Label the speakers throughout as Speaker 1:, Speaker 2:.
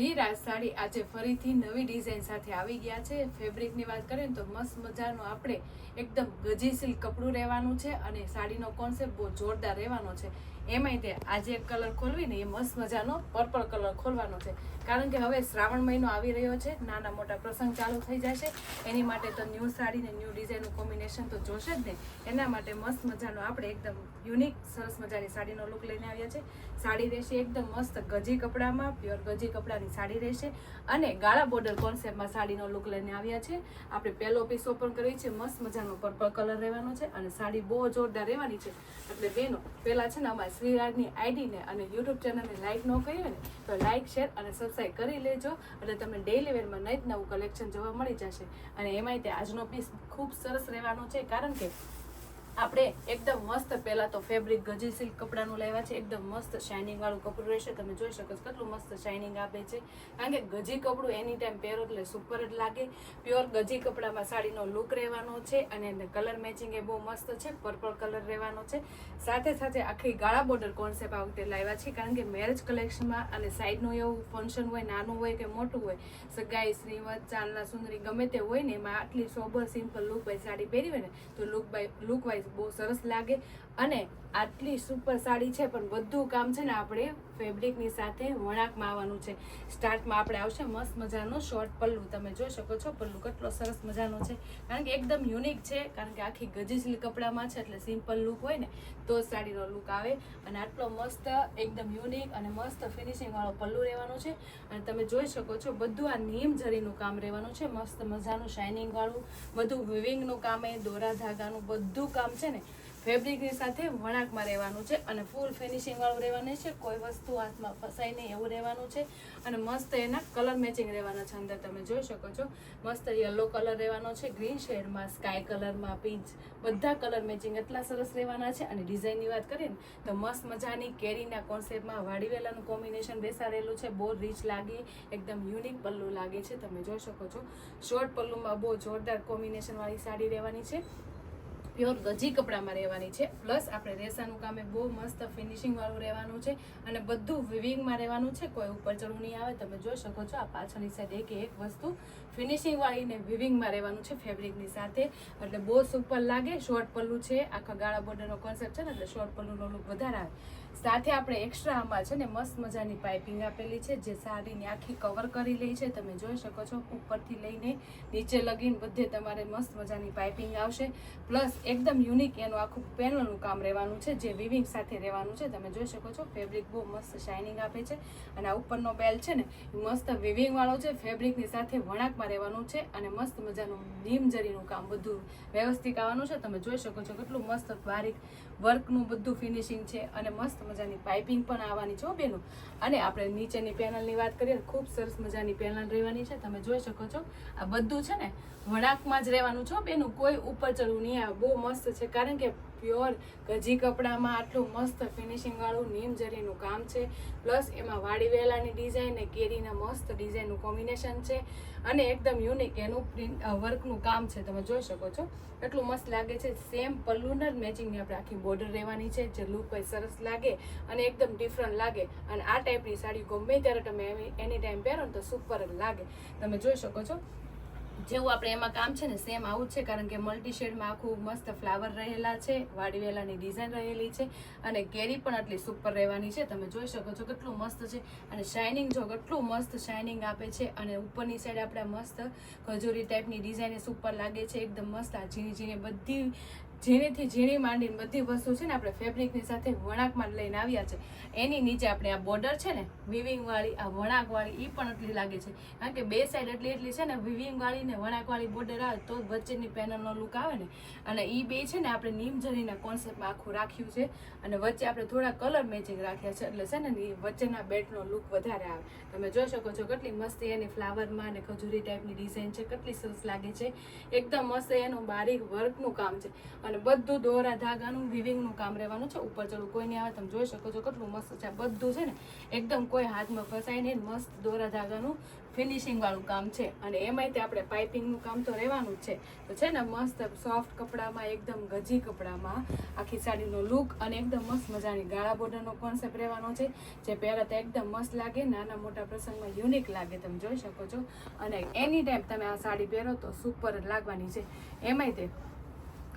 Speaker 1: શ્રી રાજ સાડી આજે ફરીથી નવી ડિઝાઇન સાથે આવી ગયા છે. ફેબ્રિકની વાત કરીએ તો મસ્ત મજાનું આપણે એકદમ ગજીશીલ કપડું રહેવાનું છે અને સાડીનો કોન્સેપ્ટ બહુ જોરદાર રહેવાનો છે. એમાંય તે આજે એક કલર ખોલવી ને એ મસ્ત મજાનો પર્પલ કલર ખોલવાનો છે. કારણ કે હવે શ્રાવણ મહિનો આવી રહ્યો છે, નાના મોટા પ્રસંગ ચાલુ થઈ જશે, એની માટે તો ન્યૂ સાડી ને ન્યૂ ડિઝાઇનનું કોમ્બિનેશન તો જોશે જ ને. એના માટે મસ્ત મજાનો આપણે એકદમ યુનિક સરસ મજાની સાડીનો લુક લઈને આવ્યા છે. સાડી રહેશે એકદમ મસ્ત ગજી કપડામાં પ્યોર ગજી કપડાની સાડી રહેશે અને ગાળા બોર્ડર કોન્સેપ્ટમાં સાડીનો લુક લઈને આવ્યા છે. આપણે પહેલો પીસ ઓપન કરી છે, મસ્ત મજાનો પર્પલ કલર રહેવાનો છે અને સાડી બહુ જોરદાર રહેવાની છે. એટલે બેનો પહેલાં છે ને અમારી શ્રીરાજની આઈડીને અને યુટ્યુબ ચેનલને લાઇક ન કરી ને, તો લાઇક શેર અને સબસ્ક્રાઈબ કરી લેજો. એટલે તમને ડેઇલી વેરમાં જ નવું કલેક્શન જોવા મળી જશે. અને એમાંય તે આજનો પીસ ખૂબ સરસ રહેવાનો છે. કારણ કે આપણે એકદમ મસ્ત, પહેલાં તો ફેબ્રિક ગજી સિલ્ક કપડાનું લેવા છે, એકદમ મસ્ત શાઇનિંગ વાળું કપડું રહેશે. તમે જોઈ શકો છો કેટલું મસ્ત શાઇનિંગ આપે છે. કારણ કે ગજી કપડું એની ટાઈમ પહેરો એટલે સુપર જ લાગે. પ્યોર ગજી કપડામાં સાડીનો લુક રહેવાનો છે અને કલર મેચિંગ એ બહુ મસ્ત છે પર્પલ કલર રહેવાનો છે. સાથે સાથે આખી ગાળા બોર્ડર કોન્સેપ્ટ આ વખતે લાવ્યા છે, કારણ કે મેરેજ કલેક્શનમાં અને સાઈડનું એવું ફંક્શન હોય, નાનું હોય કે મોટું હોય, સગાઈ શ્રીમત ચાંદલા સુંદરી ગમે તે હોય ને, એમાં આટલી sober simple look by sari પહેરી હોય ને, તો લુક બાય લુક વાઇઝ બહુ સરસ લાગે અને આટલી સુપર સાડી છે, પણ બધું કામ છે ને આપણે ફેબ્રિકની સાથે વણાકમાં આવવાનું છે. સ્ટાર્ટમાં આપણે આવશે મસ્ત મજાનો શોર્ટ પલ્લુ. તમે જોઈ શકો છો પલ્લુ કેટલો સરસ મજાનો છે. કારણ કે એકદમ યુનિક છે, કારણ કે આખી ગજી કપડામાં છે, એટલે સિમ્પલ લુક હોય ને, તો જ સાડીનો લુક આવે. અને આટલો મસ્ત, એકદમ યુનિક અને મસ્ત ફિનિશિંગવાળો પલ્લુ રહેવાનો છે. અને તમે જોઈ શકો છો બધું આ નીમ જરીનું કામ રહેવાનું છે. મસ્ત મજાનું શાઇનિંગ વાળું, બધું વિવિંગનું કામ એ, દોરા ધાગાનું બધું કામ છે ને ફેબ્રિકની સાથે વણાકમાં રહેવાનું છે અને ફૂલ ફિનિશિંગવાળું રહેવાનું છે. કોઈ વસ્તુ હાથમાં ફસાય નહીં એવું રહેવાનું છે. અને મસ્ત એના કલર મેચિંગ રહેવાના છે અંદર. તમે જોઈ શકો છો. મસ્ત યલો કલર રહેવાનો છે. ગ્રીન શેડમાં સ્કાય કલરમાં પીચ બધા કલર મેચિંગ એટલા સરસ રહેવાના છે. અને ડિઝાઇનની વાત કરીએ ને, તો મસ્ત મજાની કેરીના કોન્સેપ્ટમાં વાડીવેલાનું કોમ્બિનેશન બેસાડેલું છે. બહુ રીચ લાગે. એકદમ યુનિક પલ્લું લાગે છે. તમે જોઈ શકો છો. શોર્ટ પલ્લુમાં બહુ જોરદાર કોમ્બિનેશનવાળી સાડી રહેવાની છે. પ્યોર ગજી કપડામાં રહેવાની છે. પ્લસ આપણે રેસાનું કામ બહુ મસ્ત ફિનિશિંગવાળું રહેવાનું છે અને બધું વિવિંગમાં રહેવાનું છે. કોઈ ઉપર ચડવું નહીં આવે. તમે જોઈ શકો છો આ પાછળની સાઈડ એક એક વસ્તુ ફિનિશિંગવાળીને વિવિંગમાં રહેવાનું છે ફેબ્રિકની સાથે. એટલે બહુ સુપર લાગે. શોર્ટ પલ્લું છે. આખા ગાળા બોર્ડરનો કોન્સેપ્ટ છે ને, એટલે શોર્ટ પલ્લુનો લુક વધારે આવે. સાથે આપણે એક્સ્ટ્રા આમાં છે ને મસ્ત મજાની પાઇપિંગ આપેલી છે, જે સાડીને આખી કવર કરી લે છે. તમે જોઈ શકો છો, ઉપરથી લઈને નીચે લગીને બધે તમારે મસ્ત મજાની પાઇપિંગ આવશે. પ્લસ એકદમ યુનિક એનું આખું પેનલનું કામ રહેવાનું છે, જે વિવિંગ સાથે રહેવાનું છે. તમે જોઈ શકો છો ફેબ્રિક બહુ મસ્ત શાઇનિંગ આપે છે. અને આ ઉપરનો બેલ છે ને મસ્ત વિવિંગવાળો છે ફેબ્રિકની સાથે વણાકમાં રહેવાનું છે અને મસ્ત મજાનું નીમ જરીનું કામ બધું વ્યવસ્થિત આવવાનું છે. તમે જોઈ શકો છો કેટલું મસ્ત બારીક વર્કનું બધું ફિનિશિંગ છે અને મસ્ત મજાની પાઇપિંગ પણ આવવાની છે બેનું. અને આપણે નીચેની પેનલની વાત કરીએ ખૂબ સરસ મજાની પેનલ રહેવાની છે. તમે જોઈ શકો છો. આ બધું છે ને વળાંકમાં જ રહેવાનું છો બેનું. કોઈ ઉપર ચડવું નહીં. આવે બહુ મસ્ત છે. કારણ કે પ્યોર ગજી કપડામાં આટલું મસ્ત ફિનિશિંગવાળું નીમ જરીનું કામ છે. પ્લસ એમાં વાડી વેલાની ડિઝાઇન ને કેરીના મસ્ત ડિઝાઇનનું કોમ્બિનેશન છે. અને એકદમ યુનિક એનું પ્રિન્ટ વર્કનું કામ છે. તમે જોઈ શકો છો. એટલું મસ્ત લાગે છે. સેમ પલ્લુનર મેચિંગની આપણે આખી બોર્ડર રહેવાની છે, જે લુક હોય સરસ લાગે અને એકદમ ડિફરન્ટ લાગે. અને આ ટાઈપની સાડી ગમે ત્યારે તમે એની ટાઈમ પહેરો ને તો સુપર જ લાગે. તમે જોઈ શકો છો. જેવું આપણે એમાં કામ છે ને સેમ આવું જ છે, કારણ કે મલ્ટી શેડમાં આખું મસ્ત ફ્લાવર રહેલા છે વાડીવેલાની ડિઝાઇન રહેલી છે અને કેરી પણ આટલી સુપર રહેવાની છે. તમે જોઈ શકો છો કેટલું મસ્ત છે અને શાઇનિંગ જો કેટલું મસ્ત શાઇનિંગ આપે છે અને ઉપરની સાઈડ આપણે મસ્ત ખજૂરી ટાઈપની ડિઝાઇન સુપર લાગે છે. એકદમ મસ્ત આ ઝીણી ઝીણી બધી ઝીણીથી ઝીણી માંડીને બધી વસ્તુ છે ને આપણે ફેબ્રિકની સાથે વણાકમાં લઈને આવ્યા છે. એની નીચે આપણે આ બોર્ડર છે ને વિવિંગવાળી આ વણાકવાળી એ પણ એટલી લાગે છે. કારણ કે બે સાઈડ એટલી એટલી છે ને વિવિંગવાળી ને વણાકવાળી બોર્ડર આવે તો વચ્ચેની પેનલનો લુક આવે ને. અને એ બે છે ને આપણે નીમઝરીના કોન્સેપ્ટમાં આખું રાખ્યું છે. અને વચ્ચે આપણે થોડા કલર મેચિંગ રાખ્યા છે, એટલે છે ને વચ્ચેના બેટનો લુક વધારે આવે. તમે જોઈ શકો છો કેટલી મસ્તી એની ફ્લાવરમાં અને ખજૂરી ટાઈપની ડિઝાઇન છે, કેટલી સરસ લાગે છે. એકદમ મસ્ત એનું બારીક વર્કનું કામ છે. અને બધું દોરા ધાગાનું વિવિંગનું કામ રહેવાનું છે. ઉપર ચડું, કોઈ નહીં આવે. તમે જોઈ શકો છો કેટલું મસ્ત છે. બધું છે ને, એકદમ કોઈ હાથમાં ફસાય નહીં. મસ્ત દોરા ધાગાનું ફિનિશિંગ વાળું કામ છે. અને એમાંય તે આપણે પાઇપિંગનું કામ તો રહેવાનું જ છે. તો છે ને, મસ્ત સોફ્ટ કપડામાં, એકદમ ગજી કપડામાં આખી સાડીનો લુક અને એકદમ મસ્ત મજાની ગાળા બોર્ડરનો કોન્સેપ્ટ રહેવાનો છે. જે પહેરત એકદમ મસ્ત લાગે, નાના મોટા પ્રસંગમાં યુનિક લાગે. તમે જોઈ શકો છો. અને એની ટાઈમ તમે આ સાડી પહેરો તો સુપર લાગવાની છે. એમાંય તે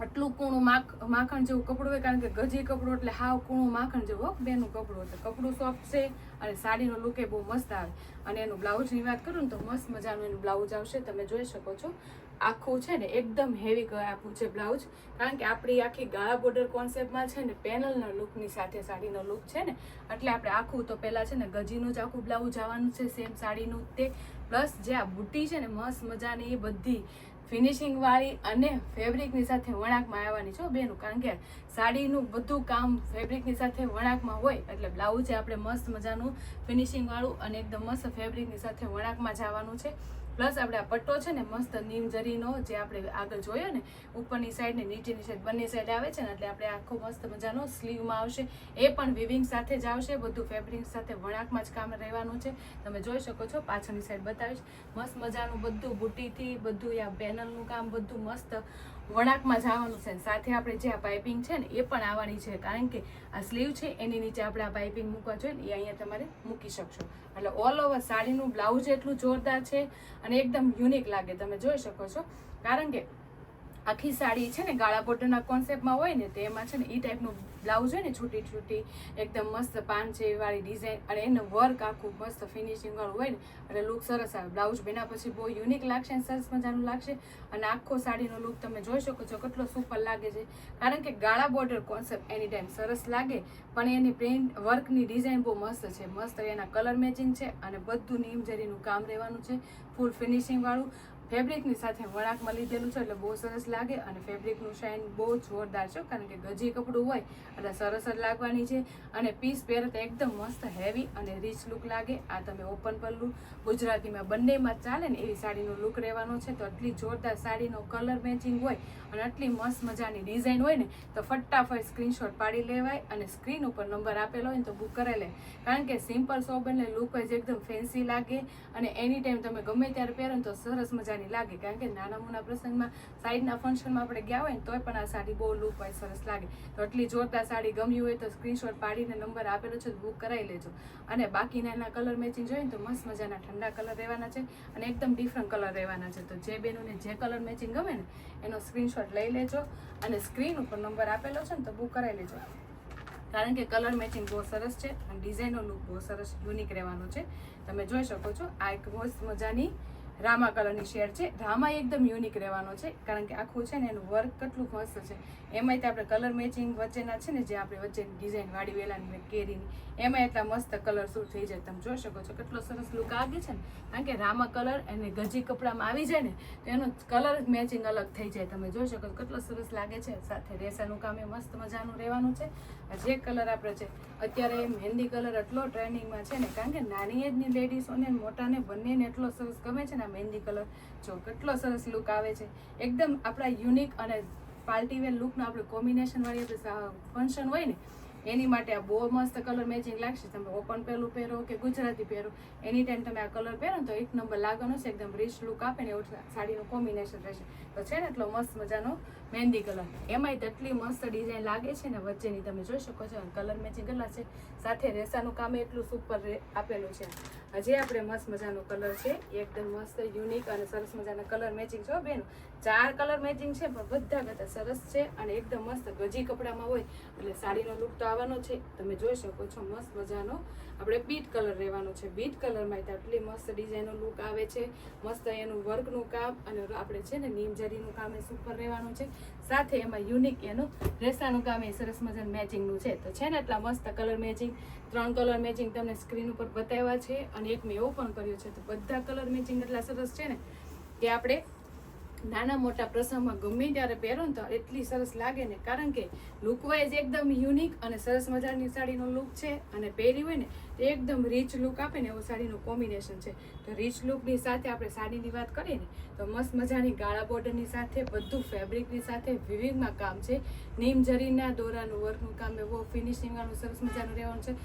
Speaker 1: આટલું કૂણું માખ, માખણ જેવું કપડું હોય, કારણ કે ગજી કપડું એટલે હાવ કૂણું માખણ જેવું બેનું કપડું એટલે કપડું સોફ્ટ છે અને સાડીનો લુક એ બહુ મસ્ત આવે. અને એનું બ્લાઉઝની વાત કરું ને તો મસ્ત મજાનું એનું બ્લાઉઝ આવશે. તમે જોઈ શકો છો. આખું છે ને એકદમ હેવી આપ્યું છે બ્લાઉઝ કારણ કે આપણી આખી ગાળા બોર્ડર કોન્સેપ્ટમાં છે ને પેનલના લુકની સાથે સાડીનો લુક છે ને. એટલે આપણે આખું તો પહેલાં છે ને ગજીનું જ આખું બ્લાઉઝ આવવાનું છે સેમ સાડીનું તે. પ્લસ જે આ બુટ્ટી છે ને મસ્ત મજાની એ બધી ફિનિશિંગ વાળી અને ફેબ્રિકની સાથે વણાકમાં આવવાની છો બેનું, કારણ કે સાડીનું બધું કામ ફેબ્રિકની સાથે વણાકમાં હોય, એટલે બ્લાઉઝ આપણે મસ્ત મજાનું ફિનિશિંગ વાળું અને એકદમ મસ્ત ફેબ્રિકની સાથે વણાકમાં જવાનું છે. પ્લસ આપણે આ પટ્ટો છે ને મસ્ત નીમજરીનો જે આપણે આગળ જોયો ને, ઉપરની સાઈડ ને નીચેની સાઈડ બંને સાઈડ આવે છે ને, એટલે આપણે આખો મસ્ત મજાનો સ્લીવમાં આવશે. એ પણ વિવિંગ સાથે જ આવશે, બધું ફેબ્રિક સાથે વણાકમાં જ કામ રહેવાનું છે. તમે જોઈ શકો છો, પાછળની સાઈડ બતાવીશ. મસ્ત મજાનું બધું બુટીથી, બધું આ પેનલનું કામ, બધું મસ્ત વણાકમાં જવાનું છે. સાથે આપણે જે આ પાઇપિંગ છે ને, એ પણ આવવાની છે. કારણ કે આ સ્લીવ છે, એની નીચે આપણે આ પાઇપિંગ મૂકવા જોઈએ ને, એ અહીંયા તમારે મૂકી શકશો. એટલે ઓલ ઓવર સાડીનું બ્લાઉઝ એટલું જોરદાર છે અને એકદમ યુનિક લાગે. તમે જોઈ શકો છો. કારણ કે આખી સાડી છે ને ગાળા બોર્ડરના કોન્સેપ્ટમાં હોય ને તેમાં છે ને એ ટાઈપનું બ્લાઉઝ હોય ને છૂટી છૂટી એકદમ મસ્ત પાંચે વાળી ડિઝાઇન અને એનું વર્ક આખું મસ્ત ફિનિશિંગવાળું હોય ને, એટલે લુક સરસ આવે. બ્લાઉઝ બેના પછી બહુ યુનિક લાગશે અને સરસ મજાનું લાગશે, અને આખો સાડીનો લુક તમે જોઈ શકો છો કેટલો સુપર લાગે છે. કારણ કે ગાળા બોર્ડર કોન્સેપ્ટ એની ટાઈમ સરસ લાગે, પણ એની પ્રિન્ટ વર્કની ડિઝાઇન બહુ મસ્ત છે. મસ્ત એના કલર મેચિંગ છે, અને બધું નીમ જરીનું કામ રહેવાનું છે ફૂલ ફિનિશિંગ વાળું ફેબ્રિકની સાથે વળાંકમાં લીધેલું છે એટલે બહુ સરસ લાગે અને ફેબ્રિકનું શાઇન બહુ જોરદાર છે કારણ કે ગજી કપડું હોય એટલે સરસ જ લાગવાની છે અને પીસ પહેરે તો એકદમ મસ્ત હેવી અને રીચ લુક લાગે. આ તમે ઓપન પલ્લું ગુજરાતીમાં બંનેમાં ચાલે ને એવી સાડીનો લુક રહેવાનો છે. તો આટલી જોરદાર સાડીનો કલર મેચિંગ હોય અને આટલી મસ્ત મજાની ડિઝાઇન હોય ને, તો ફટાફટ સ્ક્રીનશોટ પાડી લેવાય અને સ્ક્રીન ઉપર નંબર આપેલો હોય ને તો બુક કરાવી લે. કારણ કે સિમ્પલ સોબ એટલે લુક વાઇઝ એકદમ ફેન્સી લાગે અને એની ટાઈમ તમે ગમે ત્યારે પહેરો તો સરસ મજાની લાગે. કારણ કે નાના મોના પ્રસંગમાં સાઈડના ફંક્શનમાં આપણે ગયા હોય ને તોય પણ આ સાડી બહુ લુક હોય સરસ લાગે. તો આટલી જોરદાર સાડી ગમ્યું હોય તો સ્ક્રીનશોટ પાડીને નંબર આપેલો છે બુક કરાવી લેજો. અને બાકીના એના કલર મેચિંગ જોઈએ ને તો મસ્ત મજાના ઠંડા કલર રહેવાના છે અને એકદમ ડિફરન્ટ કલર રહેવાના છે. તો જે બહેનોને જે કલર મેચિંગ ગમે ને એનો સ્ક્રીનશોટ લઈ લેજો અને સ્ક્રીન ઉપર નંબર આપેલો છે ને તો બુક કરાવી લેજો. કારણ કે કલર મેચિંગ બહુ સરસ છે અને ડિઝાઇનનો લુક બહુ સરસ યુનિક રહેવાનો છે. તમે જોઈ શકો છો આ એક મસ્ત મજાની રામા કલરની શેડ છે. રામા એકદમ યુનિક રહેવાનો છે, કારણ કે આખું છે ને એનું વર્ક કેટલું મસ્ત છે. એમાંય તે આપણે કલર મેચિંગ વચ્ચેના છે ને જે આપણે વચ્ચેની ડિઝાઇન વાળી વેલાની કેરીની એમાં એટલા મસ્ત કલર શું થઈ જાય તમે જોઈ શકો છો. કેટલો સરસ લુક આવે છે ને. કારણ કે રામા કલર અને ગજી કપડામાં આવી જાય ને, તો એનો કલર મેચિંગ અલગ થઈ જાય. તમે જોઈ શકો છો કેટલો સરસ લાગે છે. સાથે રેસાનું કામ એ મસ્ત મજાનું રહેવાનું છે. જે કલર આપણે છે, અત્યારે મહેંદી કલર એટલો ટ્રેન્ડિંગમાં છે ને, કારણ કે નાની એજની લેડીઝોને મોટાને બંનેને એટલો સરસ ગમે છે ને મહેંદી કલર. જો કેટલો સરસ લુક આવે છે. એકદમ આપણા યુનિક અને પાર્ટી વેર લુકનું આપણે કોમ્બિનેશનવાળી ફંક્શન હોય ને, એની માટે આ બહુ મસ્ત કલર મેચિંગ લાગશે. તમે ઓપન પહેલું પહેરો કે ગુજરાતી પહેરો એની ટાઈમ તમે આ કલર પહેરો તો એક નંબર લાગવાનો છે. એકદમ રીચ લુક આપે ને એવું સાડીનું કોમ્બિનેશન રહેશે. તો છે ને એટલો મસ્ત મજાનો મહેંદી કલર. એમાંય તેટલી મસ્ત ડિઝાઇન લાગે છે ને, વચ્ચેની તમે જોઈ શકો છો કલર મેચિંગ કેટલા છે. સાથે રેસાનું કામ એટલું સુપર આપેલું છે. હજી આપણે મસ્ત મજાનો કલર છે. એકદમ મસ્ત યુનિક અને સરસ મજાના કલર મેચિંગ છો બેન. ચાર કલર મેચિંગ છે, પણ બધા બધા સરસ છે અને એકદમ મસ્ત ગજી કપડામાં હોય, એટલે સાડીનો લુક તો આવવાનો છે. તમે જોઈ શકો છો મસ્ત મજાનો. આપણે બીટ કલર રહેવાનો છે. બીટ કલરમાં આટલી મસ્ત ડિઝાઇનનો લુક આવે છે. મસ્ત એનું વર્કનું કામ અને આપણે છે ને નીમ જરીનું કામ એ સુપર રહેવાનું છે. સાથે એમાં યુનિક એનું રેસાનું કામ એ સરસ મજાનું મેચિંગનું છે. તો છે ને એટલા મસ્ત કલર મેચિંગ ત્રણ કલર મેચિંગ તમને સ્ક્રીન ઉપર બતાવ્યા છે અને એક મેં એવું પણ કર્યું છે. તો બધા કલર મેચિંગ એટલા સરસ છે ને કે આપણે નાના મોટા પ્રસંગમાં ગમે ત્યારે પહેરો ને તો એટલી સરસ લાગે ને. કારણ કે લુક વાઇઝ એકદમ યુનિક અને સરસ મજાની સાડીનો લુક છે અને પહેરી હોય ને તો એકદમ રીચ લુક આપે ને એવું સાડીનું કોમ્બિનેશન છે. તો રીચ લુકની સાથે આપણે સાડીની વાત કરીએ ને, તો મસ્ત મજાની ગાળા બોર્ડરની સાથે, બધું ફેબ્રિકની સાથે વિવિંગમાં કામ છે. નીમ જરીના દોરાનું વર્કનું કામ, એવો ફિનિશિંગવાળું સરસ મજાનું રહેવાનું છે.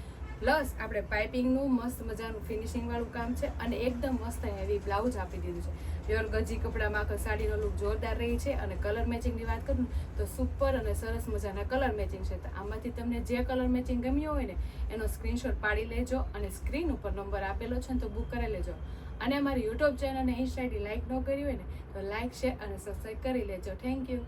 Speaker 1: પ્લસ આપણે પાઇપિંગનું મસ્ત મજાનું ફિનિશિંગ વાળું કામ છે અને એકદમ મસ્ત હેવી બ્લાઉઝ આપી દીધું છે. પ્યોર ગજી કપડામાં સાડીનો લુક જોરદાર રહી છે અને કલર મેચિંગની વાત કરું તો સુપર અને સરસ મજાના કલર મેચિંગ છે. તો આમાંથી તમને જે કલર મેચિંગ ગમ્યો હોય ને, એનો સ્ક્રીનશોટ પાડી લેજો અને સ્ક્રીન ઉપર નંબર આપેલો છે ને, તો બુક કરી લેજો. અને અમારી યુટ્યુબ ચેનલ અને ઇન્સ્ટા આઈડી લાઇક ન કરી હોય ને, તો લાઇક શેર અને સબસ્ક્રાઈબ કરી લેજો. Thank you